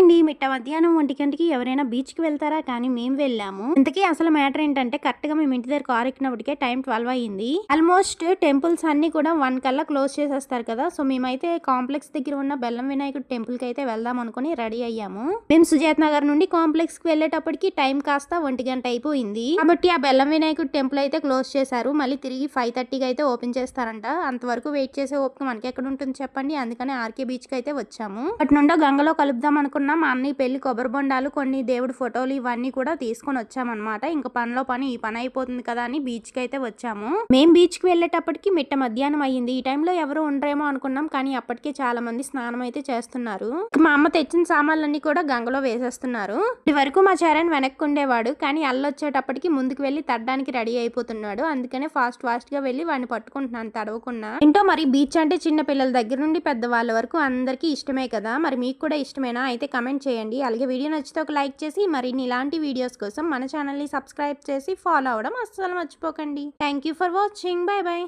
అండి మిట్ట మధ్యాహ్నం ఒంటి గంటకి ఎవరైనా బీచ్కి వెళ్తారా? కానీ మేము వెళ్ళాము. ఇంతకీ అసలు మ్యాటర్ ఏంటంటే కరెక్ట్గా మేము ఇంటి దగ్గర కార్ ఎక్కినప్పటికే టైం ట్వెల్వ్ అయ్యింది. ఆల్మోస్ట్ టెంపుల్స్ అన్ని కూడా వన్ కల్లా క్లోజ్ చేసేస్తారు కదా. సో మేమైతే కాంప్లెక్స్ దగ్గర ఉన్న బెల్లం వినాయకుడు టెంపుల్కి అయితే వెళ్దాం అనుకుని రెడీ అయ్యాము. మేము సుజాత్ నగర్ నుండి కాంప్లెక్స్కి వెళ్ళేటప్పటికి టైం కాస్త ఒంటి గంట అయిపోయింది. కాబట్టి ఆ బెల్లం వినాయకుడు టెంపుల్ అయితే క్లోజ్ చేశారు. మళ్ళీ తిరిగి ఫైవ్ థర్టీకి అయితే ఓపెన్ చేస్తారంట. అంతవరకు వెయిట్ చేసే ఓపిక మనకి ఎక్కడ ఉంటుంది చెప్పండి? అందుకని ఆర్కే బీచ్కి అయితే వచ్చాము. అటు నుండో గంగలో కలుపుదాం అనుకున్న. మా అన్నయ్య పెళ్ళి కొబ్బరి బొండాలు కొన్ని దేవుడి ఫోటోలు ఇవన్నీ కూడా తీసుకొని వచ్చామన్నమాట. ఇంకా పనిలో పని ఈ పని అయిపోతుంది కదా అని బీచ్కి అయితే వచ్చాము. మేము బీచ్కి వెళ్ళేటప్పటికి మిట్ట మధ్యాహ్నం అయ్యింది. ఈ టైంలో ఎవరు ఉండరేమో అనుకున్నాం కానీ అప్పటికే చాలా మంది స్నానం అయితే చేస్తున్నారు. మా అమ్మ తెచ్చిన సామాన్లన్నీ కూడా గంగలో వేసేస్తున్నారు. ఇది వరకు మా చరణ్ వెనక్కి ఉండేవాడు కానీ అల్లొచ్చేటప్పటికి ముందుకు వెళ్ళి తడ్డానికి రెడీ అయిపోతున్నాడు. అందుకనే ఫాస్ట్ ఫాస్ట్గా వెళ్ళి వాడిని పట్టుకుంటున్నాను తడవకుండా. ఏంటో మరి బీచ్ అంటే చిన్న పిల్లల దగ్గర నుండి పెద్ద వాళ్ళ వరకు అందరికీ ఇష్టమే కదా. మరి మీకు కూడా ఇష్టమేనా? అయితే కమెంట్ చేయండి. అలాగే వీడియో నచ్చితే ఒక లైక్ చేసి మరిన్ని ఇలాంటి వీడియోస్ కోసం మన ఛానల్ని సబ్స్క్రైబ్ చేసి ఫాలో అవ్వడం అస్సలు మర్చిపోకండి. Thank you for watching bye bye